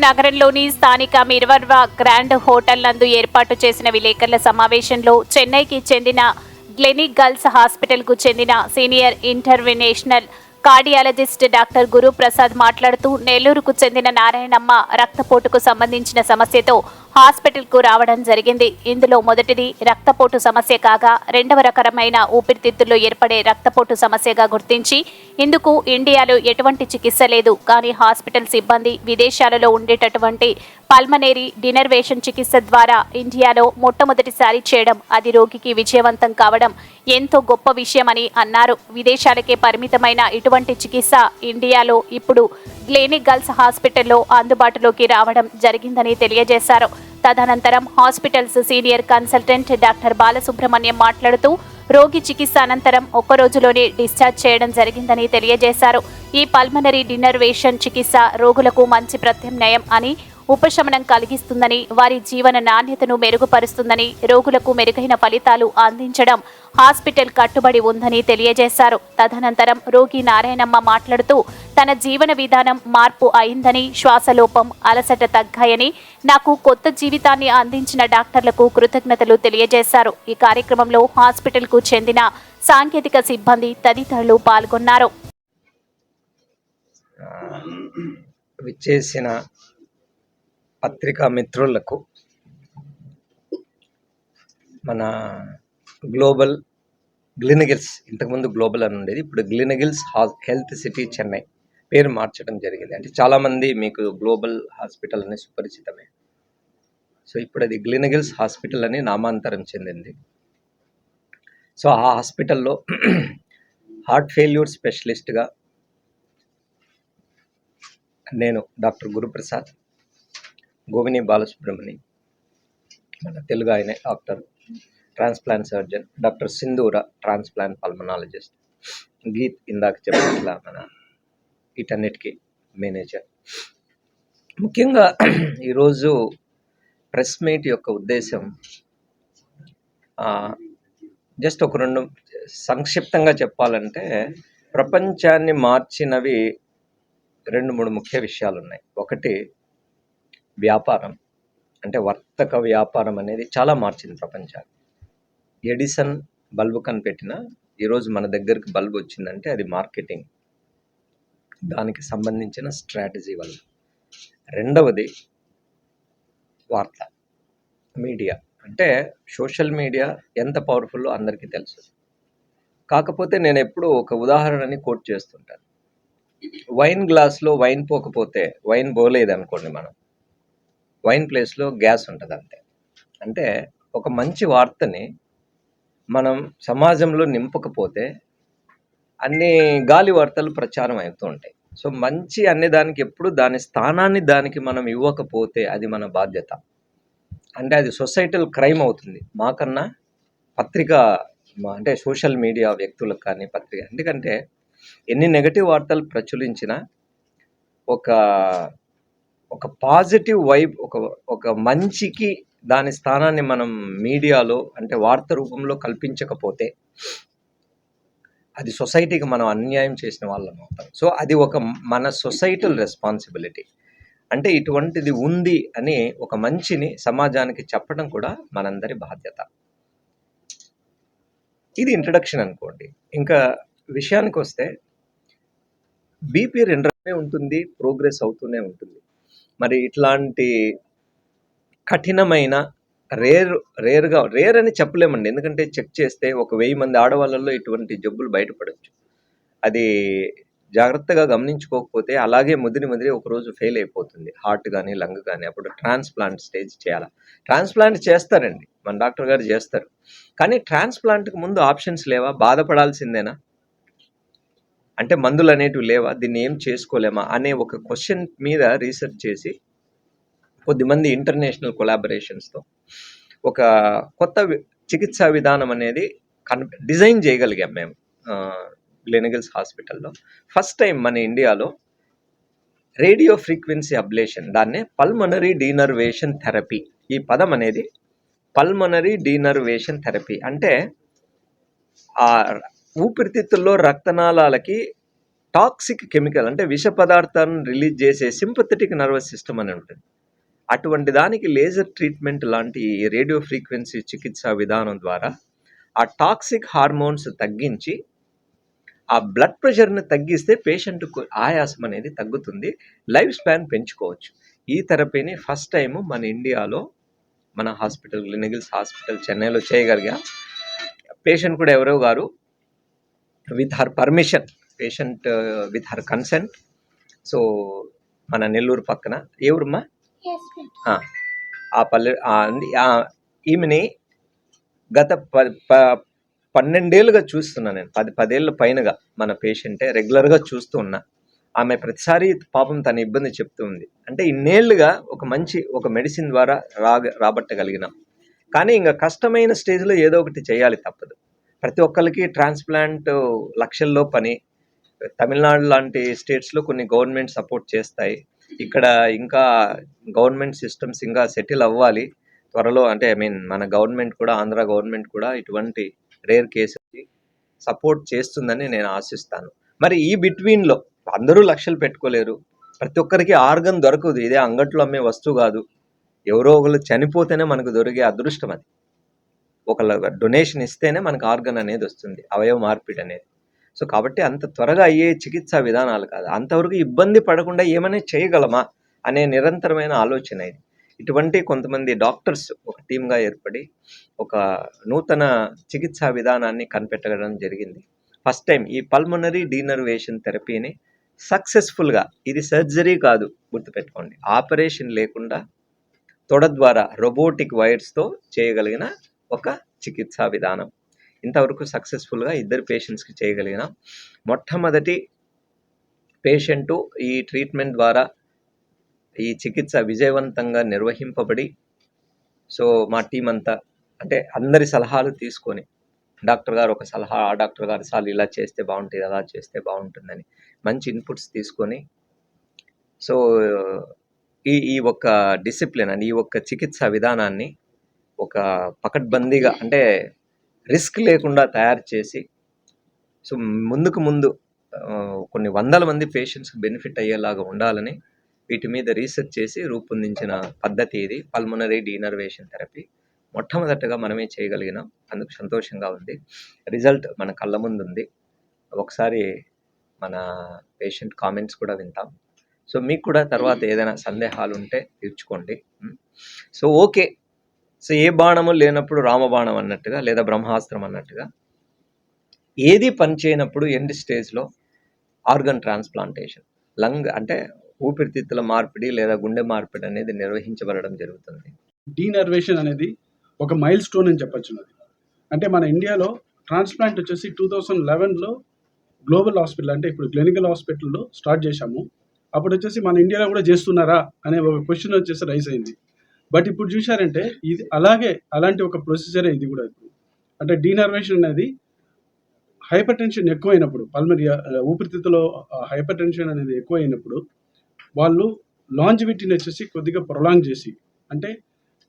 నగరంలోని స్థానిక మిర్వర్వ grand hotel నందు ఏర్పాటు చేసిన విలేకరుల సమావేశంలో చెన్నైకి చెందిన గ్లెనిక్ గర్ల్స్ హాస్పిటల్కు చెందిన senior interventional cardiologist doctor Guruprasad మాట్లాడుతూ నెల్లూరుకు చెందిన నారాయణమ్మ రక్తపోటుకు సంబంధించిన సమస్యతో హాస్పిటల్కు రావడం జరిగింది. ఇందులో మొదటిది రక్తపోటు సమస్య కాగా రెండవ రకమైన ఊపిరితిత్తుల్లో ఏర్పడే రక్తపోటు సమస్యగా గుర్తించి ఇందుకు ఇండియాలో ఎటువంటి చికిత్స లేదు. కానీ హాస్పిటల్ సిబ్బంది విదేశాలలో ఉండేటటువంటి పల్మనేరీ డినర్వేషన్ చికిత్స ద్వారా ఇండియాలో మొట్టమొదటిసారి చేయడం అది రోగికి విజయవంతం కావడం ఎంతో గొప్ప విషయమని అన్నారు. విదేశాలకే పరిమితమైన ఇటువంటి చికిత్స ఇండియాలో ఇప్పుడు గ్లేనిక్ గర్ల్స్ హాస్పిటల్లో అందుబాటులోకి రావడం జరిగిందని తెలియజేశారు. తదనంతరం hospitals senior consultant doctor Balasubramanyam మాట్లాడుతూ రోగి చికిత్స అనంతరం ఒక్క రోజులోనే డిశ్చార్జ్ చేయడం జరిగిందని తెలియజేశారు. ఈ పల్మనరీ డిన్నర్వేషన్ చికిత్స రోగులకు మంచి ప్రత్యామ్నాయం అని ఉపశమనం కలిగిస్తుందని వారి జీవన నాణ్యతను మెరుగుపరుస్తుందని రోగులకు మెరుగైన ఫలితాలు అందించడం హాస్పిటల్ కట్టుబడి ఉందని తెలియజేశారు. తదనంతరం రోగి నారాయణమ్మ మాట్లాడుతూ తన జీవన విధానం మార్పు అయిందని శ్వాసలోపం అలసట తగ్గాయని నాకు కొత్త జీవితాన్ని అందించిన డాక్టర్లకు కృతజ్ఞతలు తెలియజేశారు. ఈ కార్యక్రమంలో హాస్పిటల్కు చెందిన సాంకేతిక సిబ్బంది తదితరులు పాల్గొన్నారు. విచ్చేసిన పత్రికా మిత్రులకు మన గ్లోబల్ గ్లినగిల్స్ ఇంతకుముందు గ్లోబల్ అని ఉండేది ఇప్పుడు గ్లినగిల్స్ హెల్త్ సిటీ చెన్నై పేరు మార్చడం జరిగింది. అంటే చాలామంది మీకు గ్లోబల్ హాస్పిటల్ అని సుపరిచితమే. సో ఇప్పుడు అది గ్లినగిల్స్ హాస్పిటల్ అని నామాంతరం చెందింది. సో ఆ హాస్పిటల్లో హార్ట్ ఫెయిల్యూర్ స్పెషలిస్ట్గా నేను డాక్టర్ గురుప్రసాద్ గోవిని బాలసుబ్రహ్మణి మన తెలుగు ఆయన doctor transplant surgeon doctor Sindhura transplant pulmonologist. Geeth ఇందాక చెప్పినట్ల మన వీటన్నిటికీ మేనేజర్. ముఖ్యంగా ఈరోజు ప్రెస్ మీట్ యొక్క ఉద్దేశం జస్ట్ ఒక రెండు సంక్షిప్తంగా చెప్పాలంటే ప్రపంచాన్ని మార్చినవి రెండు మూడు ముఖ్య విషయాలు ఉన్నాయి ఒకటి వ్యాపారం. అంటే వర్తక వ్యాపారం అనేది చాలా మార్చింది ప్రపంచాన్ని ఎడిసన్ బల్బు కనిపెట్టిన ఈరోజు మన దగ్గరికి బల్బు వచ్చిందంటే అది మార్కెటింగ్. దానికి సంబంధించిన స్ట్రాటజీ వల్ల. రెండవది వార్త మీడియా. అంటే సోషల్ మీడియా ఎంత పవర్ఫుల్లో అందరికీ తెలుసు. కాకపోతే నేను ఎప్పుడూ ఒక ఉదాహరణని కోట్ చేస్తుంటాను. వైన్ గ్లాస్లో వైన్ పోకపోతే వైన్ పోలేదు అనుకోండి మనం. వైన్ ప్లేస్లో గ్యాస్ ఉంటుంది అంతే అంటే ఒక మంచి వార్తని మనం సమాజంలో నింపకపోతే అన్ని గాలి వార్తలు ప్రచారం అవుతూ ఉంటాయి. సో మంచి అనే దానికి ఎప్పుడు దాని స్థానాన్ని దానికి మనం ఇవ్వకపోతే అది మన బాధ్యత. అంటే అది సొసైటల్ క్రైమ్ అవుతుంది. మాకన్నా పత్రిక అంటే సోషల్ మీడియా వ్యక్తులకు కానీ పత్రిక ఎందుకంటే ఎన్ని నెగటివ్ వార్తలు ప్రచురించినా ఒక ఒక పాజిటివ్ వైబ్ ఒక ఒక మంచికి దాని స్థానాన్ని మనం మీడియాలో అంటే వార్త రూపంలో కల్పించకపోతే అది సొసైటీకి మనం అన్యాయం చేసిన వాళ్ళం అవుతాం. సో అది ఒక మన సొసైటల్ రెస్పాన్సిబిలిటీ. అంటే ఇటువంటిది ఉంది అని ఒక మంచిని సమాజానికి చెప్పడం కూడా మనందరి బాధ్యత. ఇది ఇంట్రడక్షన్ అనుకోండి. ఇంకా విషయానికి వస్తే బీపీ రెండమే ఉంటుంది ప్రోగ్రెస్ అవుతూనే ఉంటుంది. మరి ఇట్లాంటి కఠినమైన రేర్ రేర్గా రేర్ అని చెప్పలేమండి. ఎందుకంటే చెక్ చేస్తే ఒక వెయ్యి మంది ఆడవాళ్ళలో ఇటువంటి జబ్బులు బయటపడవచ్చు అది జాగ్రత్తగా గమనించుకోకపోతే అలాగే ముదిరి ముదిరి ఒకరోజు ఫెయిల్ అయిపోతుంది. హార్ట్ కానీ లంగ్ కానీ అప్పుడు ట్రాన్స్ప్లాంట్ స్టేజ్ చేయాలి. ట్రాన్స్ప్లాంట్ చేస్తారండి. మన డాక్టర్ గారు చేస్తారు. కానీ ట్రాన్స్ప్లాంట్కి ముందు ఆప్షన్స్ లేవా? బాధపడాల్సిందేనా? అంటే మందులు అనేటివి లేవా? దీన్ని ఏం చేసుకోలేమా? అనే ఒక క్వశ్చన్ మీద రీసెర్చ్ చేసి కొద్దిమంది ఇంటర్నేషనల్ కొలాబరేషన్స్తో ఒక కొత్త చికిత్సా విధానం అనేది కన్ డిజైన్ చేయగలిగాం మేము లెనిగల్స్ హాస్పిటల్లో ఫస్ట్ టైం మన ఇండియాలో రేడియో ఫ్రీక్వెన్సీ అబ్లేషన్ దాన్నే పల్మనరీ డీనర్వేషన్ థెరపీ ఈ పదం అనేది పల్మనరీ డీనర్వేషన్ థెరపీ అంటే ఆ ఊపిరితిత్తుల్లో రక్తనాళాలకి టాక్సిక్ కెమికల్ అంటే విష పదార్థాలను రిలీజ్ చేసే సింపథెటిక్ నర్వస్ సిస్టమ్ అని ఉంటుంది. అటువంటి దానికి లేజర్ ట్రీట్మెంట్ లాంటి రేడియో ఫ్రీక్వెన్సీ చికిత్సా విధానం ద్వారా ఆ టాక్సిక్ హార్మోన్స్ తగ్గించి ఆ బ్లడ్ ప్రెషర్ని తగ్గిస్తే పేషెంట్కు ఆయాసం అనేది తగ్గుతుంది లైఫ్ స్పాన్ పెంచుకోవచ్చు. ఈ థెరపీని ఫస్ట్ టైం మన ఇండియాలో మన హాస్పిటల్ గ్లినిగిల్స్ హాస్పిటల్ చెన్నైలో చేయగలిగా. పేషెంట్ కూడా ఎవరో గారు with her permission patient with her consent so మన నెల్లూరు పక్కన ఏ ఊరమ్మా? ఆ, పల్లె ఈమెని గత ప ప- పన్నెండేళ్ళుగా చూస్తున్నా నేను. పది పదేళ్ళ పైనగా మన పేషెంటే రెగ్యులర్గా చూస్తూ ఉన్నా. ఆమె ప్రతిసారి పాపం తన ఇబ్బంది చెప్తూ ఉంది. అంటే ఇన్నేళ్ళుగా ఒక మంచి ఒక మెడిసిన్ ద్వారా రాగ రాబట్టగలిగినాం. కానీ ఇంకా కష్టమైన స్టేజ్లో ఏదో ఒకటి చేయాలి తప్పదు. ప్రతి ఒక్కరికి ట్రాన్స్ప్లాంట్ లక్షల్లో పని. తమిళనాడు లాంటి స్టేట్స్లో కొన్ని గవర్నమెంట్ సపోర్ట్ చేస్తాయి. ఇక్కడ ఇంకా గవర్నమెంట్ సిస్టమ్స్ ఇంకా సెటిల్ అవ్వాలి. త్వరలో అంటే ఐ మీన్ మన గవర్నమెంట్ కూడా ఆంధ్ర గవర్నమెంట్ కూడా ఇటువంటి రేర్ కేసెస్కి సపోర్ట్ చేస్తుందని నేను ఆశిస్తాను. మరి ఈ బిట్వీన్లో అందరూ లక్షలు పెట్టుకోలేరు. ప్రతి ఒక్కరికి ఆర్గన్ దొరకదు. ఇదే అంగట్లో అమ్మే వస్తువు కాదు. ఎవరో ఒకరు చనిపోతేనే మనకు దొరికే అదృష్టం అది. ఒక డొనేషన్ ఇస్తేనే మనకు ఆర్గన్ అనేది వస్తుంది అవయవ మార్పిడి అనేది. సో కాబట్టి అంత త్వరగా అయ్యే చికిత్సా విధానాలు కాదు. అంతవరకు ఇబ్బంది పడకుండా ఏమైనా చేయగలమా అనే నిరంతరమైన ఆలోచన ఇది. ఇటువంటి కొంతమంది డాక్టర్స్ ఒక టీమ్గా ఏర్పడి ఒక నూతన చికిత్సా విధానాన్ని కనిపెట్టడం జరిగింది. ఫస్ట్ టైం ఈ పల్మొనరీ డీనర్వేషన్ థెరపీని సక్సెస్ఫుల్గా ఇది సర్జరీ కాదు గుర్తుపెట్టుకోండి ఆపరేషన్ లేకుండా తొడ ద్వారా రోబోటిక్ వైర్స్తో చేయగలిగిన ఒక చికిత్సా విధానం. ఇంతవరకు సక్సెస్ఫుల్గా ఇద్దరు పేషెంట్స్కి చేయగలిగిన మొట్టమొదటి పేషెంటు ఈ ట్రీట్మెంట్ ద్వారా ఈ చికిత్స విజయవంతంగా నిర్వహింపబడి సో మా టీం అంతా అంటే అందరి సలహాలు తీసుకొని డాక్టర్ గారు ఒక సలహా ఆ డాక్టర్ గారు సార్లు ఇలా చేస్తే బాగుంటుంది అలా చేస్తే బాగుంటుందని మంచి ఇన్పుట్స్ తీసుకొని సో ఈ ఈ ఒక్క డిసిప్లిన్ అని ఈ ఒక్క చికిత్సా విధానాన్ని ఒక పకడ్బందీగా అంటే రిస్క్ లేకుండా తయారు చేసి సో ముందుకు ముందు కొన్ని వందల మంది పేషెంట్స్కి బెనిఫిట్ అయ్యేలాగా ఉండాలని వీటి మీద రీసెర్చ్ చేసి రూపొందించిన పద్ధతి ఇది. Pulmonary denervation therapy. మొట్టమొదటగా మనమే చేయగలిగినాం. అందుకు సంతోషంగా ఉంది. రిజల్ట్ మన కళ్ళ ముందు ఉంది. ఒకసారి మన పేషెంట్ కామెంట్స్ కూడా వింటాం. సో మీకు కూడా తర్వాత ఏదైనా సందేహాలు ఉంటే తీర్చుకోండి. So okay. సో ఏ బాణము లేనప్పుడు రామబాణం అన్నట్టుగా లేదా బ్రహ్మాస్త్రం అన్నట్టుగా ఏది పని చేయనప్పుడు ఎండ్ స్టేజ్లో ఆర్గన్ ట్రాన్స్ప్లాంటేషన్ లంగ్ అంటే ఊపిరితిత్తుల మార్పిడి లేదా గుండె మార్పిడి అనేది నిర్వహించబడడం జరుగుతుంది. డీనర్వేషన్ అనేది ఒక మైల్ స్టోన్ అని చెప్పచ్చు అంటే మన ఇండియాలో ట్రాన్స్ప్లాంట్ వచ్చేసి టూ థౌజండ్ లెవెన్లో గ్లోబల్ హాస్పిటల్ అంటే ఇప్పుడు క్లినికల్ హాస్పిటల్లో స్టార్ట్ చేశాము. అప్పుడు వచ్చేసి మన ఇండియాలో కూడా చేస్తున్నారా అనే ఒక క్వశ్చన్ వచ్చేసి రైస్ అయింది. బట్ ఇప్పుడు చూశారంటే ఇది అలాగే అలాంటి ఒక ప్రొసీజరే ఇది కూడా ఇప్పుడు. అంటే డీనర్వేషన్ అనేది హైపర్ టెన్షన్ ఎక్కువైనప్పుడు పల్మరియా ఊపిరితిత్తులో హైపర్ టెన్షన్ అనేది ఎక్కువైనప్పుడు వాళ్ళు లాంజివిటీని వచ్చేసి కొద్దిగా ప్రొలాంగ్ చేసి అంటే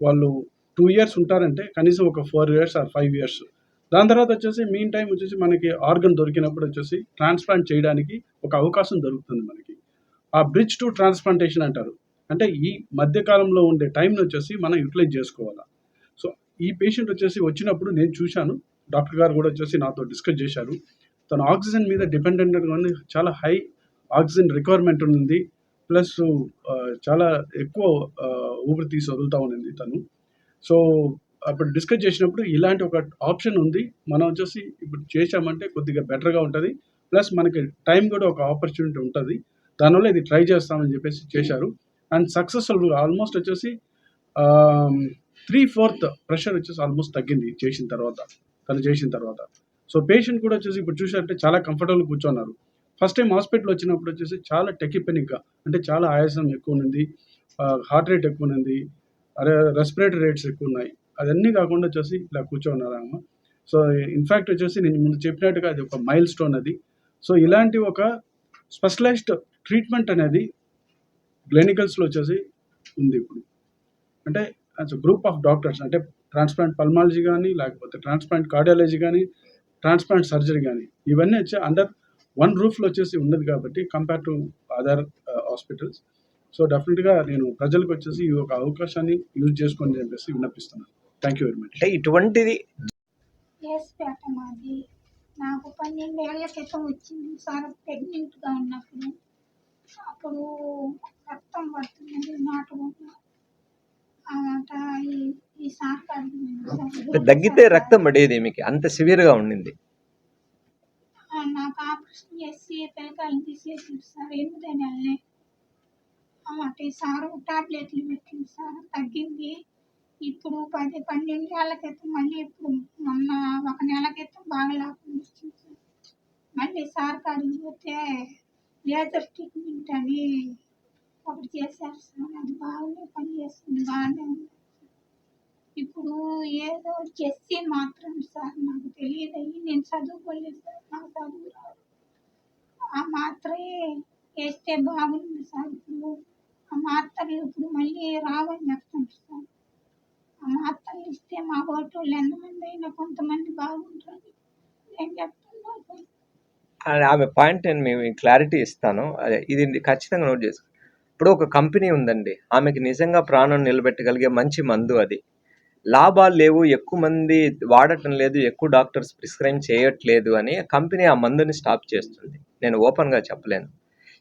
వాళ్ళు టూ ఇయర్స్ ఉంటారంటే కనీసం ఒక four years or five years దాని తర్వాత వచ్చేసి మీన్ టైం వచ్చేసి మనకి ఆర్గన్ దొరికినప్పుడు వచ్చేసి ట్రాన్స్ప్లాంట్ చేయడానికి ఒక అవకాశం దొరుకుతుంది మనకి. ఆ బ్రిడ్జ్ టు ట్రాన్స్ప్లాంటేషన్ అంటారు. అంటే ఈ మధ్యకాలంలో ఉండే టైంని వచ్చేసి మనం యూటిలైజ్ చేసుకోవాలి. సో ఈ పేషెంట్ వచ్చేసి వచ్చినప్పుడు నేను చూశాను. డాక్టర్ గారు కూడా వచ్చేసి నాతో డిస్కస్ చేశారు. తను ఆక్సిజన్ మీద డిపెండెంట్గా చాలా హై ఆక్సిజన్ రిక్వైర్మెంట్ ఉంది. ప్లస్ చాలా ఎక్కువ ఊపిరి తీసి వదులుతూ ఉంది తను. సో అప్పుడు డిస్కస్ చేసినప్పుడు ఇలాంటి ఒక ఆప్షన్ ఉంది. మనం వచ్చేసి ఇప్పుడు చేసామంటే కొద్దిగా బెటర్గా ఉంటుంది. ప్లస్ మనకి టైం కూడా ఒక ఆపర్చునిటీ ఉంటుంది. దానివల్ల ఇది ట్రై చేస్తామని చెప్పేసి చేశారు. అండ్ సక్సెస్ఫుల్ ఆల్మోస్ట్ వచ్చేసి త్రీ ఫోర్త్ ప్రెషర్ వచ్చేసి ఆల్మోస్ట్ తగ్గింది చేసిన తర్వాత తను చేసిన తర్వాత. సో పేషెంట్ కూడా వచ్చేసి ఇప్పుడు చూసారంటే చాలా కంఫర్టబుల్ కూర్చున్నారు. ఫస్ట్ టైం హాస్పిటల్ వచ్చినప్పుడు వచ్చేసి చాలా టెకిపెనిక్గా అంటే చాలా ఆయాసం ఎక్కువ ఉంది హార్ట్ రేట్ ఎక్కువ ఉంది అరే రెస్పిరేటరీ రేట్స్ ఎక్కువ ఉన్నాయి. అదన్నీ కాకుండా వచ్చేసి ఇలా కూర్చోన్నారు సో ఇన్ఫ్యాక్ట్ వచ్చేసి నేను ముందు చెప్పినట్టుగా అది ఒక మైల్ స్టోన్ అది. సో ఇలాంటి ఒక స్పెషలైజ్డ్ ట్రీట్మెంట్ అనేది క్లినికల్స్లో వచ్చేసి ఉంది ఇప్పుడు. అంటే యాజ్ గ్రూప్ ఆఫ్ డాక్టర్స్ అంటే ట్రాన్స్ప్లాంట్ పల్మాలజీ కానీ లేకపోతే ట్రాన్స్ప్లాంట్ కార్డియాలజీ కానీ ట్రాన్స్ప్లాంట్ సర్జరీ కానీ ఇవన్నీ వచ్చి అండర్ వన్ రూఫ్లో వచ్చేసి ఉన్నది కాబట్టి compare to other hospitals. So డెఫినెట్గా నేను ప్రజలకు వచ్చేసి ఈ ఒక అవకాశాన్ని యూజ్ చేసుకోండి అని చెప్పేసి విన్నపిస్తున్నాను. Thank you very much. అంటే ఇటువంటిది నాకు పన్నెండేళ్ళ క్రితం వచ్చింది. సార్ ప్రెగ్నెంట్గా ఉన్నప్పుడు అప్పుడు రక్తం సార్ అంటే దగ్గితే రక్తం పడేది మీకు అంత సివియర్గా ఉండింది. నాకు ఆపరేషన్ చేసి పిల్లకాయలు తీసేసింది సార్. ఎనిమిది నెలలే అటు సార్ టాబ్లెట్లు పెట్టింది సార్. తగ్గింది. ఇప్పుడు పది పన్నెండు ఏళ్ళ క్రితం మళ్ళీ ఇప్పుడు మొన్న ఒక నెల క్రితం బాగా లేకుండా వచ్చింది మళ్ళీ సార్ కాడికి పోతే లేజర్ ట్రీట్మెంట్ అని ఒకటి చేశారు సార్. అది బాగానే పని చేస్తుంది బాగానే ఉంది. ఇప్పుడు ఏదో చెస్సి మాత్రం సార్ నాకు తెలియదు. అయ్యి నేను చదువుకోలేదు సార్. నాకు చదువు రాదు. ఆ మాత్రే వేస్తే బాగుంది సార్. ఇప్పుడు ఆ మాత్రలు ఇప్పుడు మళ్ళీ రావని చెప్తాను సార్. ఆ మాత్రలు ఇస్తే మా ఓటోళ్ళు ఎంతమంది అయినా కొంతమంది బాగుంటుంది. నేను చెప్తున్నాను సార్. అండ్ ఆమె పాయింట్ నేను మేము క్లారిటీ ఇస్తాను. అదే ఇది ఖచ్చితంగా నోట్ చేసుకో. ఇప్పుడు ఒక కంపెనీ ఉందండి. ఆమెకి నిజంగా ప్రాణం నిలబెట్టగలిగే మంచి మందు అది. లాభాలు లేవు ఎక్కువ మంది వాడటం లేదు ఎక్కువ డాక్టర్స్ ప్రిస్క్రైబ్ చేయట్లేదు అని కంపెనీ ఆ మందుని స్టాప్ చేస్తుంది. నేను ఓపెన్గా చెప్పలేను.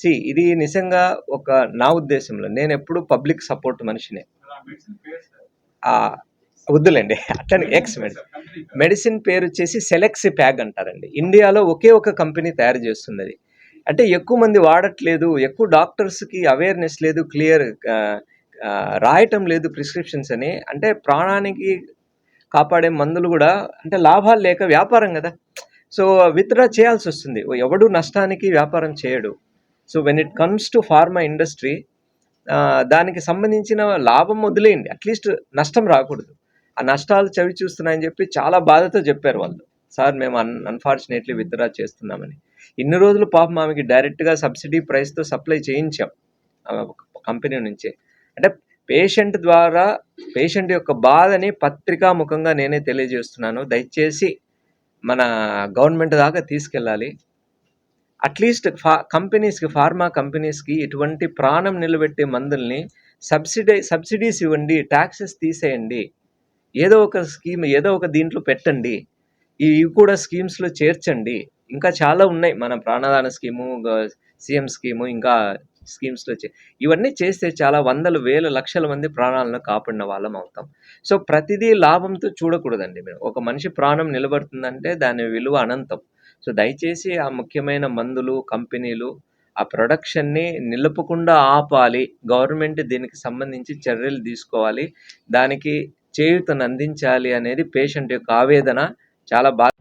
సి ఇది నిజంగా ఒక నా ఉద్దేశంలో. నేను ఎప్పుడు పబ్లిక్ సపోర్ట్ మనిషినే. వద్దులేండి. అట్లనే ఎక్స్ మెడిసిన్ మెడిసిన్ పేరు వచ్చేసి సెలెక్సి ప్యాగ్ అంటారండి ఇండియాలో ఒకే ఒక కంపెనీ తయారు చేస్తుంది అది అంటే ఎక్కువ మంది వాడట్లేదు ఎక్కువ డాక్టర్స్కి అవేర్నెస్ లేదు క్లియర్ రాయటం లేదు ప్రిస్క్రిప్షన్స్ అని. అంటే ప్రాణానికి కాపాడే మందులు కూడా అంటే లాభాలు లేక వ్యాపారం కదా. సో విత్డ్రా చేయాల్సి వస్తుంది. ఎవడు నష్టానికి వ్యాపారం చేయడు. So when it comes to pharma industry దానికి సంబంధించిన లాభం వదిలేయండి. అట్లీస్ట్ నష్టం రాకూడదు. నష్టాలు చవి చూస్తున్నాయని చెప్పి చాలా బాధతో చెప్పారు వాళ్ళు. సార్ మేము అన్ అన్ఫార్చునేట్లీ విత్డ్రా చేస్తున్నామని. ఇన్ని రోజులు పాపం ఆమెకి డైరెక్ట్గా సబ్సిడీ ప్రైస్తో సప్లై చేయించాం. కంపెనీ నుంచి. అంటే పేషెంట్ ద్వారా పేషెంట్ యొక్క బాధని పత్రికాముఖంగా నేనే తెలియజేస్తున్నాను. దయచేసి మన గవర్నమెంట్ దాకా తీసుకెళ్ళాలి. అట్లీస్ట్ ఫా కంపెనీస్కి ఫార్మా కంపెనీస్కి ఇటువంటి ప్రాణం నిలబెట్టే మందుల్ని సబ్సిడీ సబ్సిడీస్ ఇవ్వండి ట్యాక్సెస్ తీసేయండి. ఏదో ఒక స్కీమ్ ఏదో ఒక దీంట్లో పెట్టండి. ఇవి కూడా స్కీమ్స్లో చేర్చండి. ఇంకా చాలా ఉన్నాయి. మన ప్రాణదాన స్కీము సీఎం స్కీము ఇంకా స్కీమ్స్లో చే ఇవన్నీ చేస్తే చాలా వందల వేల లక్షల మంది ప్రాణాలను కాపాడిన వాళ్ళం అవుతాం. సో ప్రతిదీ లాభంతో చూడకూడదండి మీరు. ఒక మనిషి ప్రాణం నిలబడుతుందంటే దాని విలువ అనంతం. సో దయచేసి ఆ ముఖ్యమైన మందులు కంపెనీలు ఆ ప్రొడక్షన్ని నిలుపకుండా ఆపాలి. గవర్నమెంట్ దీనికి సంబంధించి చర్యలు తీసుకోవాలి. దానికి చేయూతను అందించాలి అనేది పేషెంట్ యొక్క ఆవేదన. చాలా బాగా